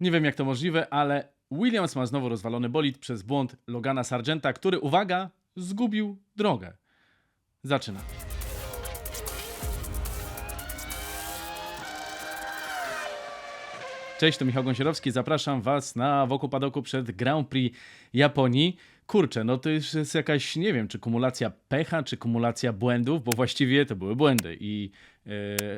Nie wiem jak to możliwe, ale Williams ma znowu rozwalony bolid przez błąd Logana Sargenta, który, uwaga, zgubił drogę. Zaczyna. Cześć, to Michał Gąsierowski. Zapraszam Was na Wokół Padoku przed Grand Prix Japonii. Kurczę, no to jest jakaś, nie wiem, czy kumulacja pecha, czy kumulacja błędów, bo właściwie to były błędy i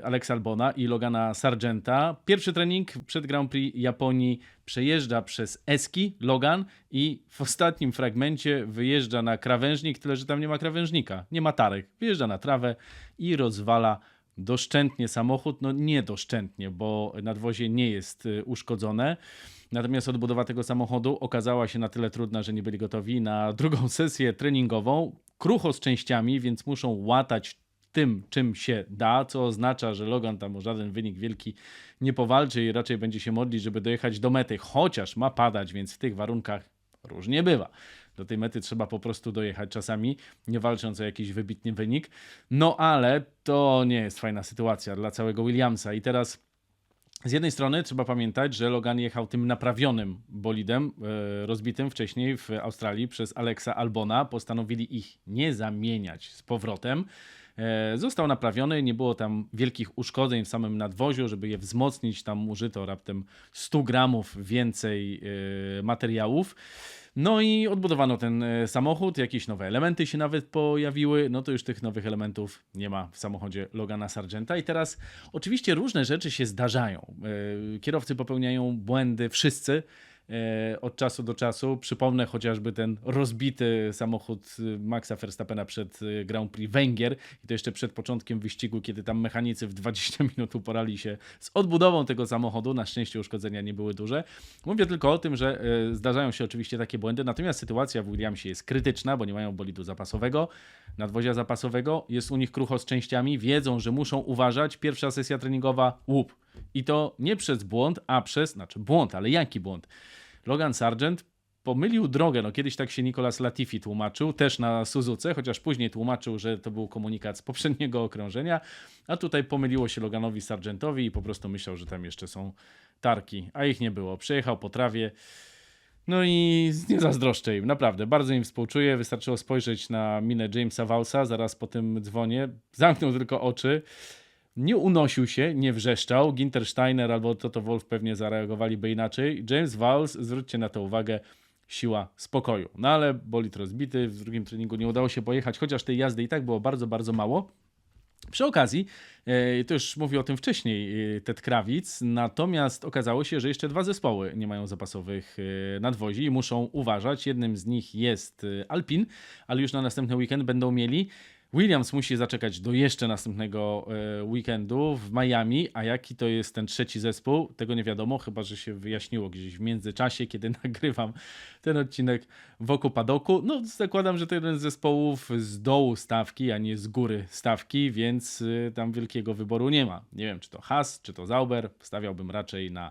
Alex Albona i Logana Sargenta. Pierwszy trening przed Grand Prix Japonii przejeżdża przez Eski, Logan i w ostatnim fragmencie wyjeżdża na krawężnik, tyle że tam nie ma krawężnika, nie ma tarek. Wyjeżdża na trawę i rozwala doszczętnie samochód, no nie doszczętnie, bo nadwozie nie jest y, uszkodzone. Natomiast odbudowa tego samochodu okazała się na tyle trudna, że nie byli gotowi na drugą sesję treningową. Krucho z częściami, więc muszą łatać tym, czym się da, co oznacza, że Logan tam o żaden wynik wielki nie powalczy i raczej będzie się modlić, żeby dojechać do mety, chociaż ma padać, więc w tych warunkach różnie bywa. Do tej mety trzeba po prostu dojechać czasami, nie walcząc o jakiś wybitny wynik. No ale to nie jest fajna sytuacja dla całego Williamsa. I teraz z jednej strony trzeba pamiętać, że Logan jechał tym naprawionym bolidem, e, rozbitym wcześniej w Australii przez Alexa Albona. Postanowili ich nie zamieniać z powrotem. E, Został naprawiony, nie było tam wielkich uszkodzeń w samym nadwoziu, żeby je wzmocnić. Tam użyto raptem 100 gramów więcej e, materiałów. No i odbudowano ten e, samochód, jakieś nowe elementy się nawet pojawiły, no to już tych nowych elementów nie ma w samochodzie Logana Sargenta i teraz oczywiście różne rzeczy się zdarzają. Kierowcy popełniają błędy, wszyscy od czasu do czasu. Przypomnę chociażby ten rozbity samochód y, Maxa Verstappena przed y, Grand Prix Węgier i to jeszcze przed początkiem wyścigu, kiedy tam mechanicy w 20 minut uporali się z odbudową tego samochodu. Na szczęście uszkodzenia nie były duże. Mówię tylko o tym, że e, zdarzają się oczywiście takie błędy, natomiast sytuacja w Williamsie jest krytyczna, bo nie mają bolidu zapasowego, nadwozia zapasowego, jest u nich krucho z częściami, wiedzą, że muszą uważać. Pierwsza sesja treningowa, łup. I to nie przez błąd, a przez, znaczy błąd, ale jaki błąd? Logan Sargent pomylił drogę. No, kiedyś tak się Nicolas Latifi tłumaczył, też na Suzuce, chociaż później tłumaczył, że to był komunikat z poprzedniego okrążenia, a tutaj pomyliło się Loganowi Sargentowi i po prostu myślał, że tam jeszcze są tarki, a ich nie było. Przejechał po trawie. No i nie zazdroszczę im, naprawdę. Bardzo im współczuję. Wystarczyło spojrzeć na minę Jamesa Walsa zaraz po tym dzwonie. Zamknął tylko oczy. Nie unosił się, nie wrzeszczał. Ginter Steiner albo Toto Wolf pewnie zareagowaliby inaczej. James Vals, zwróćcie na to uwagę, siła spokoju. No ale bolid rozbity, w drugim treningu nie udało się pojechać, chociaż tej jazdy i tak było bardzo, bardzo mało. Przy okazji, e, to już mówił o tym wcześniej e, Ted Krawic, natomiast okazało się, że jeszcze dwa zespoły nie mają zapasowych e, nadwozi i muszą uważać. Jednym z nich jest Alpin, ale już na następny weekend będą mieli. Williams musi zaczekać do jeszcze następnego e, weekendu w Miami, a jaki to jest ten trzeci zespół, tego nie wiadomo, chyba że się wyjaśniło gdzieś w międzyczasie, kiedy nagrywam ten odcinek wokół padoku. No, zakładam, że to jeden z zespołów z dołu stawki, a nie z góry stawki, więc y, tam wielkiego wyboru nie ma. Nie wiem, czy to Haas, czy to Zauber, stawiałbym raczej na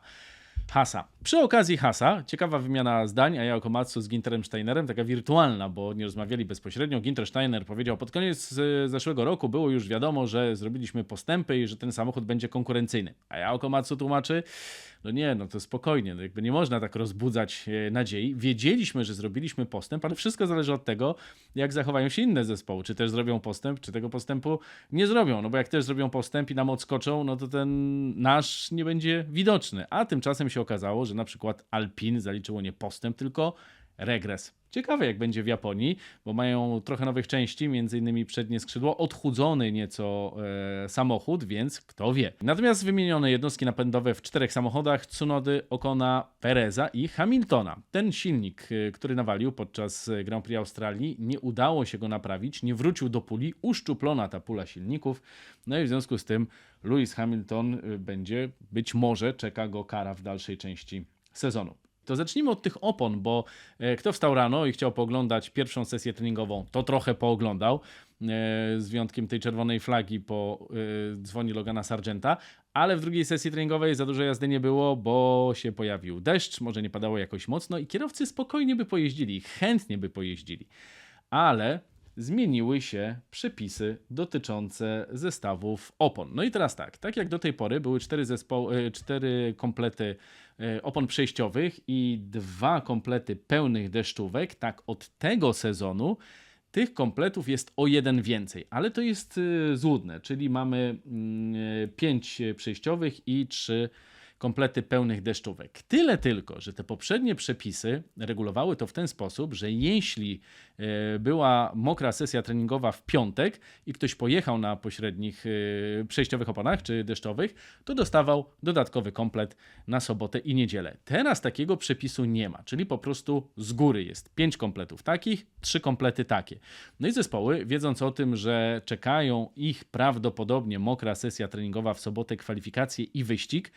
Hasa. Przy okazji Hasa, ciekawa wymiana zdań, a ja Komatsu z Ginterem Steinerem, taka wirtualna, bo nie rozmawiali bezpośrednio. Ginter Steiner powiedział, pod koniec e, zeszłego roku było już wiadomo, że zrobiliśmy postępy i że ten samochód będzie konkurencyjny. A ja Komatsu tłumaczy, no nie, no to spokojnie, no jakby nie można tak rozbudzać e, nadziei. Wiedzieliśmy, że zrobiliśmy postęp, ale wszystko zależy od tego, jak zachowają się inne zespoły. Czy też zrobią postęp, czy tego postępu nie zrobią. No bo jak też zrobią postęp i nam odskoczą, no to ten nasz nie będzie widoczny. A tymczasem się okazało, że na przykład Alpin zaliczyło nie postęp, tylko regres. Ciekawe jak będzie w Japonii, bo mają trochę nowych części, między innymi przednie skrzydło, odchudzony nieco e, samochód, więc kto wie. Natomiast wymienione jednostki napędowe w czterech samochodach Tsunody, Okona, Pereza i Hamiltona. Ten silnik, e, który nawalił podczas Grand Prix Australii, nie udało się go naprawić, nie wrócił do puli, uszczuplona ta pula silników, no i w związku z tym Lewis Hamilton e, będzie, być może czeka go kara w dalszej części sezonu. To zacznijmy od tych opon, bo e, kto wstał rano i chciał pooglądać pierwszą sesję treningową, to trochę pooglądał, e, z wyjątkiem tej czerwonej flagi po e, dzwoni Logana Sargenta, ale w drugiej sesji treningowej za dużo jazdy nie było, bo się pojawił deszcz, może nie padało jakoś mocno i kierowcy spokojnie by pojeździli, chętnie by pojeździli. Ale zmieniły się przepisy dotyczące zestawów opon. No i teraz tak, tak jak do tej pory były cztery, zespoły, cztery komplety e, opon przejściowych i dwa komplety pełnych deszczówek, tak od tego sezonu tych kompletów jest o jeden więcej, ale to jest y, złudne, czyli mamy mm, pięć przejściowych i trzy komplety pełnych deszczówek. Tyle tylko, że te poprzednie przepisy regulowały to w ten sposób, że jeśli e, była mokra sesja treningowa w piątek i ktoś pojechał na pośrednich e, przejściowych oponach czy deszczowych, to dostawał dodatkowy komplet na sobotę i niedzielę. Teraz takiego przepisu nie ma, czyli po prostu z góry jest pięć kompletów takich, trzy komplety takie. No i zespoły, wiedząc o tym, że czekają ich prawdopodobnie mokra sesja treningowa w sobotę, kwalifikacje i wyścig,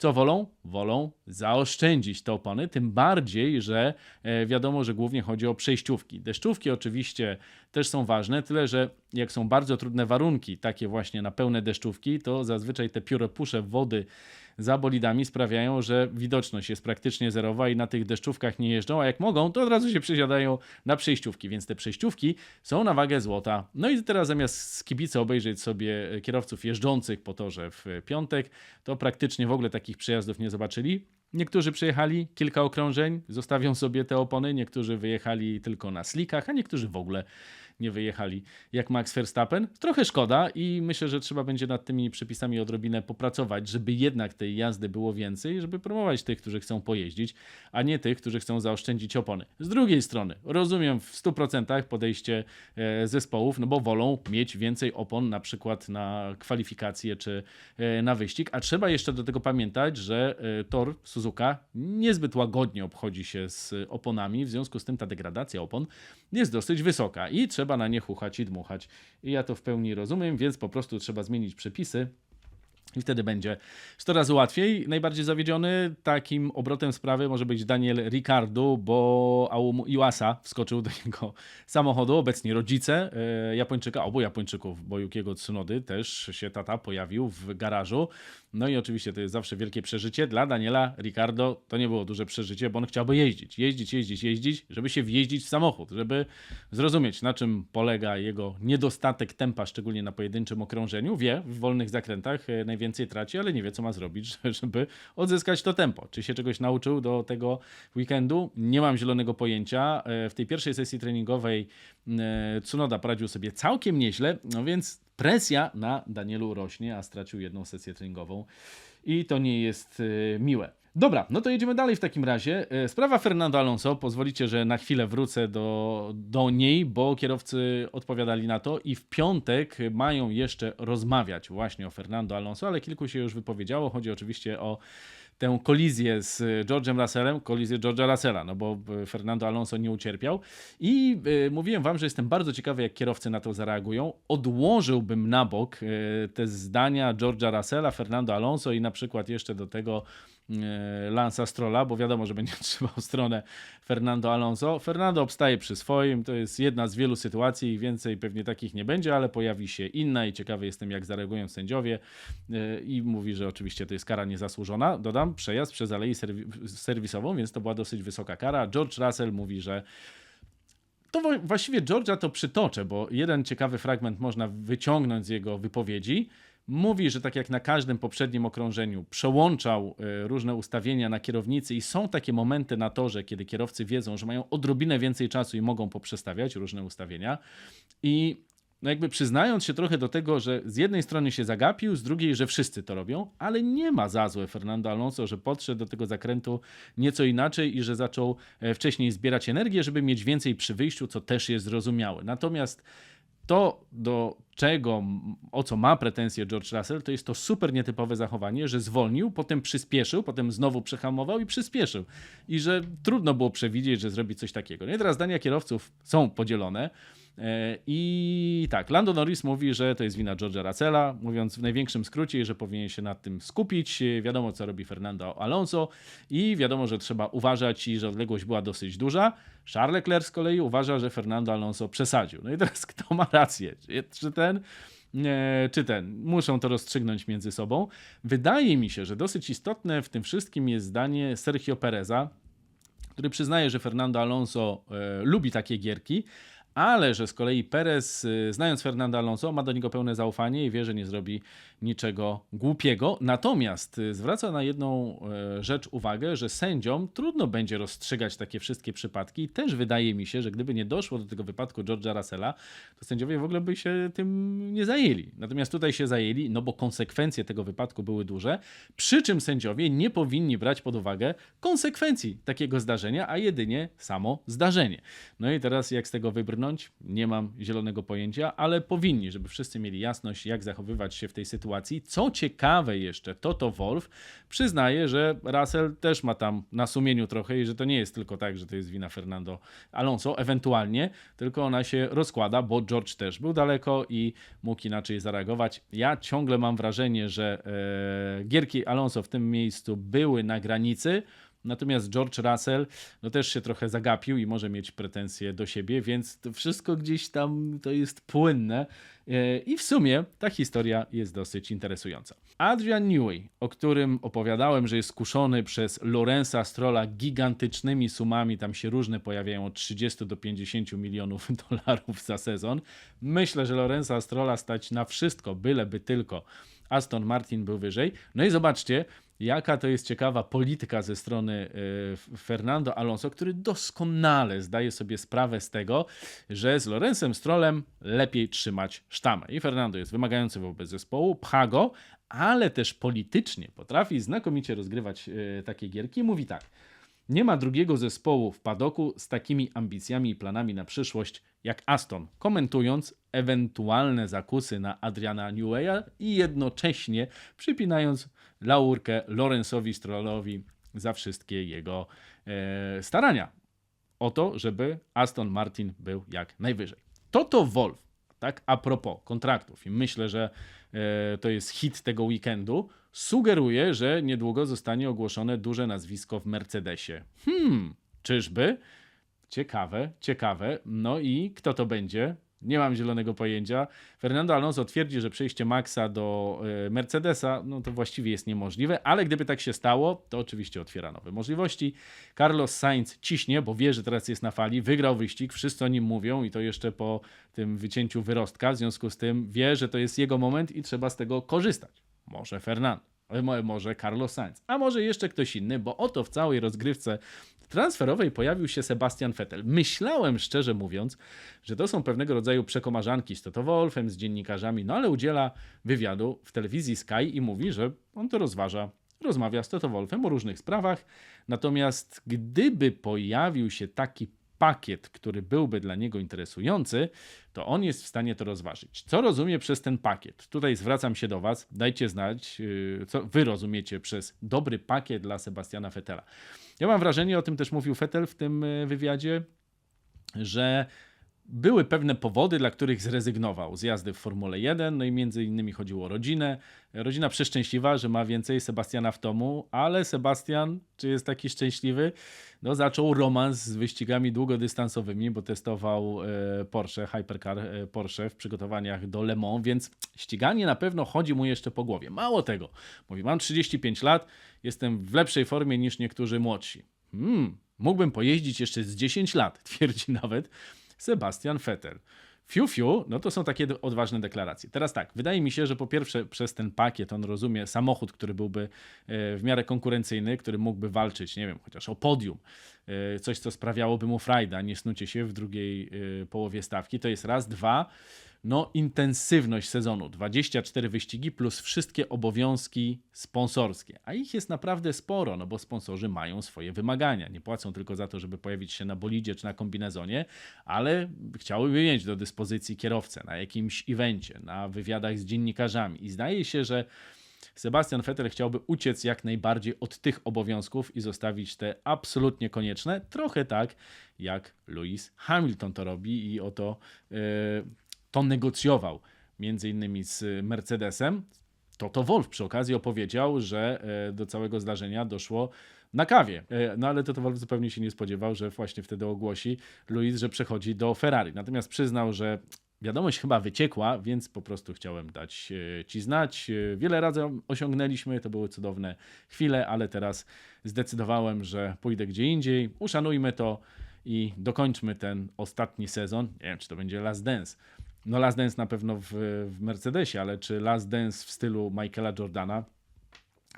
co wolą? Wolą zaoszczędzić te opony, tym bardziej, że e, wiadomo, że głównie chodzi o przejściówki. Deszczówki oczywiście też są ważne, tyle że jak są bardzo trudne warunki, takie właśnie na pełne deszczówki, to zazwyczaj te pióropusze wody za bolidami sprawiają, że widoczność jest praktycznie zerowa i na tych deszczówkach nie jeżdżą, a jak mogą, to od razu się przesiadają na przejściówki, więc te przejściówki są na wagę złota. No i teraz zamiast z kibice obejrzeć sobie kierowców jeżdżących po torze w piątek, to praktycznie w ogóle takich przejazdów nie zobaczyli. Niektórzy przejechali kilka okrążeń, zostawią sobie te opony, niektórzy wyjechali tylko na slikach, a niektórzy w ogóle nie wyjechali jak Max Verstappen. Trochę szkoda i myślę, że trzeba będzie nad tymi przepisami odrobinę popracować, żeby jednak tej jazdy było więcej, żeby promować tych, którzy chcą pojeździć, a nie tych, którzy chcą zaoszczędzić opony. Z drugiej strony, rozumiem w 100% podejście e, zespołów, no bo wolą mieć więcej opon na przykład na kwalifikacje czy e, na wyścig, a trzeba jeszcze do tego pamiętać, że e, tor Suzuka niezbyt łagodnie obchodzi się z oponami, w związku z tym ta degradacja opon jest dosyć wysoka i trzeba trzeba na nie chuchać i dmuchać. I ja to w pełni rozumiem, więc po prostu trzeba zmienić przepisy. I wtedy będzie 100 razy łatwiej. Najbardziej zawiedziony takim obrotem sprawy może być Daniel Ricardo, bo Aum Iwasa wskoczył do jego samochodu. Obecnie rodzice e, Japończyka, obu Japończyków, bo Yukiego Tsunody też się tata pojawił w garażu. No i oczywiście to jest zawsze wielkie przeżycie. Dla Daniela Ricardo to nie było duże przeżycie, bo on chciałby jeździć, jeździć, jeździć, jeździć, żeby się wjeździć w samochód, żeby zrozumieć, na czym polega jego niedostatek tempa, szczególnie na pojedynczym okrążeniu. Wie, w wolnych zakrętach e, najwięcej traci, ale nie wie, co ma zrobić, żeby odzyskać to tempo. Czy się czegoś nauczył do tego weekendu? Nie mam zielonego pojęcia. E, w tej pierwszej sesji treningowej e, Tsunoda poradził sobie całkiem nieźle, no więc presja na Danielu rośnie, a stracił jedną sesję treningową i to nie jest e, miłe. Dobra, no to jedziemy dalej w takim razie. E, sprawa Fernando Alonso, pozwolicie, że na chwilę wrócę do, do niej, bo kierowcy odpowiadali na to i w piątek mają jeszcze rozmawiać właśnie o Fernando Alonso, ale kilku się już wypowiedziało. Chodzi oczywiście o tę kolizję z George'em Russellem, kolizję George'a Russella, no bo e, Fernando Alonso nie ucierpiał. I y, mówiłem wam, że jestem bardzo ciekawy, jak kierowcy na to zareagują. Odłożyłbym na bok te zdania George'a Russella, Fernando Alonso i na przykład jeszcze do tego E, Lansa Strolla, bo wiadomo, że będzie trzymał stronę Fernando Alonso. Fernando obstaje przy swoim, to jest jedna z wielu sytuacji, więcej pewnie takich nie będzie, ale pojawi się inna i ciekawy jestem, jak zareagują sędziowie e, i mówi, że oczywiście to jest kara niezasłużona. Dodam, przejazd przez aleję serwisową, więc to była dosyć wysoka kara. George Russell mówi, że to właściwie George'a to przytoczę, bo jeden ciekawy fragment można wyciągnąć z jego wypowiedzi. Mówi, że tak jak na każdym poprzednim okrążeniu, przełączał e, różne ustawienia na kierownicy i są takie momenty na torze, kiedy kierowcy wiedzą, że mają odrobinę więcej czasu i mogą poprzestawiać różne ustawienia. I no jakby przyznając się trochę do tego, że z jednej strony się zagapił, z drugiej, że wszyscy to robią, ale nie ma za złe Fernando Alonso, że podszedł do tego zakrętu nieco inaczej i że zaczął e, wcześniej zbierać energię, żeby mieć więcej przy wyjściu, co też jest zrozumiałe. Natomiast to, do czego, o co ma pretensje George Russell, to jest to super nietypowe zachowanie, że zwolnił, potem przyspieszył, potem znowu przehamował i przyspieszył. I że trudno było przewidzieć, że zrobi coś takiego. No i teraz zdania kierowców są podzielone. E, I tak, Lando Norris mówi, że to jest wina George'a Russella, mówiąc w największym skrócie, że powinien się nad tym skupić. Wiadomo, co robi Fernando Alonso i wiadomo, że trzeba uważać i że odległość była dosyć duża. Charles Leclerc z kolei uważa, że Fernando Alonso przesadził. No i teraz kto ma rację? Czy ten, czy ten. Muszą to rozstrzygnąć między sobą. Wydaje mi się, że dosyć istotne w tym wszystkim jest zdanie Sergio Pereza, który przyznaje, że Fernando Alonso e, lubi takie gierki, ale że z kolei Perez, y, znając Fernando Alonso, ma do niego pełne zaufanie i wie, że nie zrobi niczego głupiego. Natomiast y, zwraca na jedną e, rzecz uwagę, że sędziom trudno będzie rozstrzygać takie wszystkie przypadki. I też wydaje mi się, że gdyby nie doszło do tego wypadku George'a Russella, to sędziowie w ogóle by się tym nie zajęli. Natomiast tutaj się zajęli, no bo konsekwencje tego wypadku były duże, przy czym sędziowie nie powinni brać pod uwagę konsekwencji takiego zdarzenia, a jedynie samo zdarzenie. No i teraz jak z tego wybrnąć? Nie mam zielonego pojęcia, ale powinni, żeby wszyscy mieli jasność, jak zachowywać się w tej sytuacji. Co ciekawe jeszcze, Toto Wolf przyznaje, że Russell też ma tam na sumieniu trochę i że to nie jest tylko tak, że to jest wina Fernando Alonso, ewentualnie, tylko ona się rozkłada, bo George też był daleko i mógł inaczej zareagować. Ja ciągle mam wrażenie, że e, gierki Alonso w tym miejscu były na granicy, Natomiast George Russell no też się trochę zagapił i może mieć pretensje do siebie, więc to wszystko gdzieś tam to jest płynne. E, I w sumie ta historia jest dosyć interesująca. Adrian Newey, o którym opowiadałem, że jest skuszony przez Lorenza Strolla gigantycznymi sumami, tam się różne pojawiają od 30 do 50 milionów dolarów za sezon. Myślę, że Lorenza Strolla stać na wszystko, byleby tylko Aston Martin był wyżej. No i zobaczcie, jaka to jest ciekawa polityka ze strony e, Fernando Alonso, który doskonale zdaje sobie sprawę z tego, że z Lorenzem Strollem lepiej trzymać sztamę. I Fernando jest wymagający wobec zespołu, pcha go, ale też politycznie potrafi znakomicie rozgrywać e, takie gierki. Mówi tak. Nie ma drugiego zespołu w padoku z takimi ambicjami i planami na przyszłość jak Aston, komentując ewentualne zakusy na Adriana Newaya i jednocześnie przypinając laurkę Lorenzowi Strollowi za wszystkie jego e, starania o to, żeby Aston Martin był jak najwyżej. Toto Wolf, tak a propos kontraktów i myślę, że e, to jest hit tego weekendu, sugeruje, że niedługo zostanie ogłoszone duże nazwisko w Mercedesie. Hmm, czyżby? Ciekawe, ciekawe. No i kto to będzie? Nie mam zielonego pojęcia. Fernando Alonso twierdzi, że przejście Maxa do e, Mercedesa no to właściwie jest niemożliwe, ale gdyby tak się stało, to oczywiście otwiera nowe możliwości. Carlos Sainz ciśnie, bo wie, że teraz jest na fali, wygrał wyścig, wszyscy o nim mówią i to jeszcze po tym wycięciu wyrostka, w związku z tym wie, że to jest jego moment i trzeba z tego korzystać. Może Fernando. Może Carlos Sainz, a może jeszcze ktoś inny, bo oto w całej rozgrywce transferowej pojawił się Sebastian Vettel. Myślałem, szczerze mówiąc, że to są pewnego rodzaju przekomarzanki z Toto Wolfem, z dziennikarzami, no ale udziela wywiadu w telewizji Sky i mówi, że on to rozważa. Rozmawia z Toto Wolfem o różnych sprawach. Natomiast gdyby pojawił się taki pakiet, który byłby dla niego interesujący, to on jest w stanie to rozważyć. Co rozumie przez ten pakiet? Tutaj zwracam się do Was, dajcie znać, yy, co Wy rozumiecie przez dobry pakiet dla Sebastiana Fettela. Ja mam wrażenie, o tym też mówił Fettel w tym yy, wywiadzie, że były pewne powody, dla których zrezygnował z jazdy w Formule 1, no i między innymi chodziło o rodzinę. Rodzina przeszczęśliwa, że ma więcej Sebastiana w domu, ale Sebastian, czy jest taki szczęśliwy? No, zaczął romans z wyścigami długodystansowymi, bo testował e, Porsche, Hypercar e, Porsche w przygotowaniach do Le Mans, więc ściganie na pewno chodzi mu jeszcze po głowie. Mało tego, mówi, mam 35 lat, jestem w lepszej formie niż niektórzy młodsi. Hmm, mógłbym pojeździć jeszcze z 10 lat, twierdzi nawet. Sebastian Vettel. Fiu, fiu, no to są takie odważne deklaracje. Teraz tak, wydaje mi się, że po pierwsze przez ten pakiet on rozumie samochód, który byłby e, w miarę konkurencyjny, który mógłby walczyć, nie wiem, chociaż o podium, e, coś co sprawiałoby mu frajda, nie snucie się w drugiej e, połowie stawki, to jest raz, dwa, no, intensywność sezonu 24 wyścigi plus wszystkie obowiązki sponsorskie. A ich jest naprawdę sporo, no bo sponsorzy mają swoje wymagania. Nie płacą tylko za to, żeby pojawić się na bolidzie czy na kombinezonie, ale chciałyby mieć do dyspozycji kierowcę na jakimś evencie, na wywiadach z dziennikarzami. I zdaje się, że Sebastian Vettel chciałby uciec jak najbardziej od tych obowiązków i zostawić te absolutnie konieczne, trochę tak jak Lewis Hamilton to robi i oto yy, to negocjował między innymi z Mercedesem, to to Wolf przy okazji opowiedział, że e, do całego zdarzenia doszło na kawie. E, no ale to, to Wolf zupełnie się nie spodziewał, że właśnie wtedy ogłosi Luis, że przechodzi do Ferrari. Natomiast przyznał, że wiadomość chyba wyciekła, więc po prostu chciałem dać e, Ci znać. Wiele razy osiągnęliśmy, to były cudowne chwile, ale teraz zdecydowałem, że pójdę gdzie indziej. Uszanujmy to i dokończmy ten ostatni sezon. Nie wiem, czy to będzie Last Dance. No Last Dance na pewno w, w Mercedesie, ale czy Last Dance w stylu Michaela Jordana,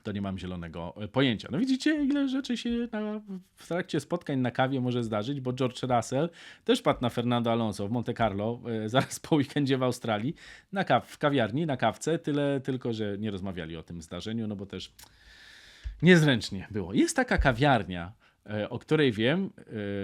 to nie mam zielonego e, pojęcia. No widzicie, ile rzeczy się na, w trakcie spotkań na kawie może zdarzyć, bo George Russell też padł na Fernando Alonso w Monte Carlo, e, zaraz po weekendzie w Australii, na kaw, w kawiarni, na kawce, tyle tylko, że nie rozmawiali o tym zdarzeniu, no bo też niezręcznie było. Jest taka kawiarnia, o której wiem, e,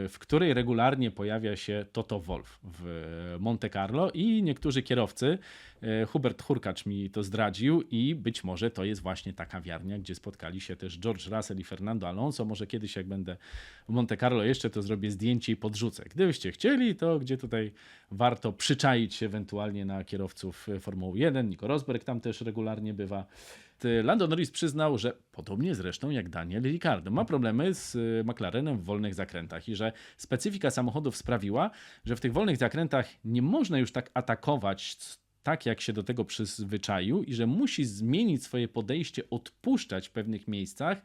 w której regularnie pojawia się Toto Wolf w Monte Carlo i niektórzy kierowcy, e, Hubert Hurkacz mi to zdradził i być może to jest właśnie ta kawiarnia, gdzie spotkali się też George Russell i Fernando Alonso. Może kiedyś jak będę w Monte Carlo jeszcze to zrobię zdjęcie i podrzucę. Gdybyście chcieli, to gdzie tutaj warto przyczaić się ewentualnie na kierowców Formuły 1. Nico Rosberg tam też regularnie bywa. Lando Norris przyznał, że podobnie zresztą jak Daniel Ricciardo. Ma problemy z y, McLarenem w wolnych zakrętach i że specyfika samochodów sprawiła, że w tych wolnych zakrętach nie można już tak atakować tak, jak się do tego przyzwyczaił i że musi zmienić swoje podejście, odpuszczać w pewnych miejscach,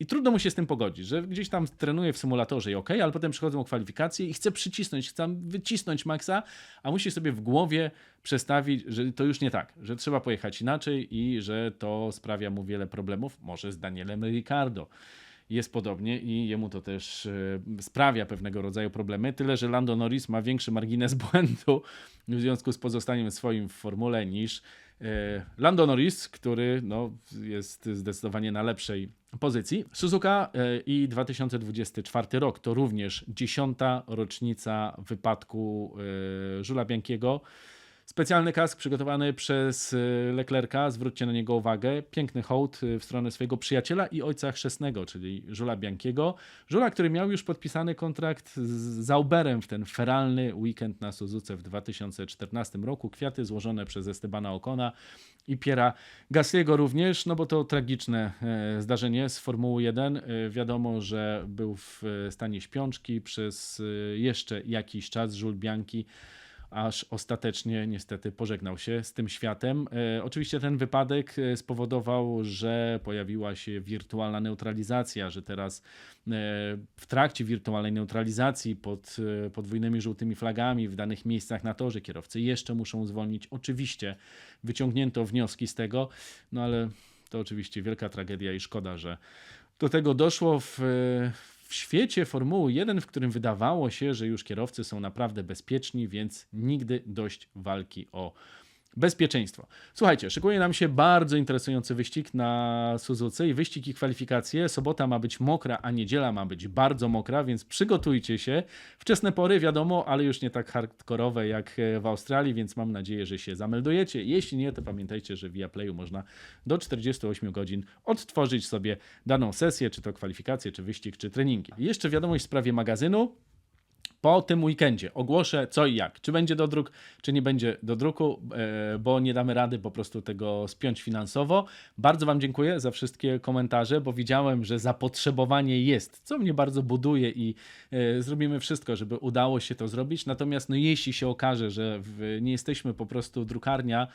i trudno mu się z tym pogodzić, że gdzieś tam trenuje w symulatorze i ok, ale potem przychodzą kwalifikacje i chce przycisnąć, chce wycisnąć maksa, a musi sobie w głowie przestawić, że to już nie tak, że trzeba pojechać inaczej i że to sprawia mu wiele problemów, może z Danielem Ricardo jest podobnie i jemu to też e, sprawia pewnego rodzaju problemy. Tyle, że Lando Norris ma większy margines błędu w związku z pozostaniem swoim w formule niż e, Lando Norris, który no, jest zdecydowanie na lepszej pozycji. Suzuka e, i 2024 rok to również dziesiąta rocznica wypadku Żula Biankiego. Specjalny kask przygotowany przez y, Leclerca, zwróćcie na niego uwagę. Piękny hołd y, w stronę swojego przyjaciela i ojca chrzestnego, czyli Żula Biankiego. Żula, który miał już podpisany kontrakt z Zauberem w ten feralny weekend na Suzuce w 2014 roku. Kwiaty złożone przez Estebana Okona i Piera Gasliego również, no bo to tragiczne e, zdarzenie z Formuły 1. E, wiadomo, że był w stanie śpiączki przez e, jeszcze jakiś czas. Żul Bianki aż ostatecznie niestety pożegnał się z tym światem. E, oczywiście ten wypadek e, spowodował, że pojawiła się wirtualna neutralizacja, że teraz e, w trakcie wirtualnej neutralizacji pod podwójnymi żółtymi flagami w danych miejscach na torze kierowcy jeszcze muszą zwolnić. Oczywiście wyciągnięto wnioski z tego, no ale to oczywiście wielka tragedia i szkoda, że do tego doszło w, w świecie Formuły 1, w którym wydawało się, że już kierowcy są naprawdę bezpieczni, więc nigdy dość walki o bezpieczeństwo. Słuchajcie, szykuje nam się bardzo interesujący wyścig na Suzuce i wyścig i kwalifikacje. Sobota ma być mokra, a niedziela ma być bardzo mokra, więc przygotujcie się. Wczesne pory, wiadomo, ale już nie tak hardkorowe jak w Australii, więc mam nadzieję, że się zameldujecie. Jeśli nie, to pamiętajcie, że via Playu można do 48 godzin odtworzyć sobie daną sesję, czy to kwalifikacje, czy wyścig, czy treningi. Jeszcze wiadomość w sprawie magazynu po tym weekendzie ogłoszę co i jak. Czy będzie do druk, czy nie będzie do druku, e, bo nie damy rady po prostu tego spiąć finansowo. Bardzo Wam dziękuję za wszystkie komentarze, bo widziałem, że zapotrzebowanie jest, co mnie bardzo buduje i e, zrobimy wszystko, żeby udało się to zrobić. Natomiast no, jeśli się okaże, że nie jesteśmy po prostu drukarnia,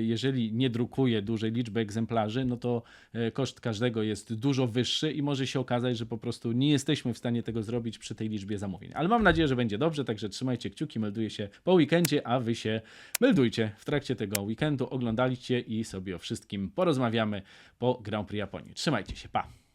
jeżeli nie drukuje dużej liczby egzemplarzy, no to e, koszt każdego jest dużo wyższy i może się okazać, że po prostu nie jesteśmy w stanie tego zrobić przy tej liczbie zamówień. Ale mam nadzieję, że będzie dobrze, także trzymajcie kciuki, melduje się po weekendzie, a wy się meldujcie w trakcie tego weekendu, oglądaliście i sobie o wszystkim porozmawiamy po Grand Prix Japonii. Trzymajcie się, pa!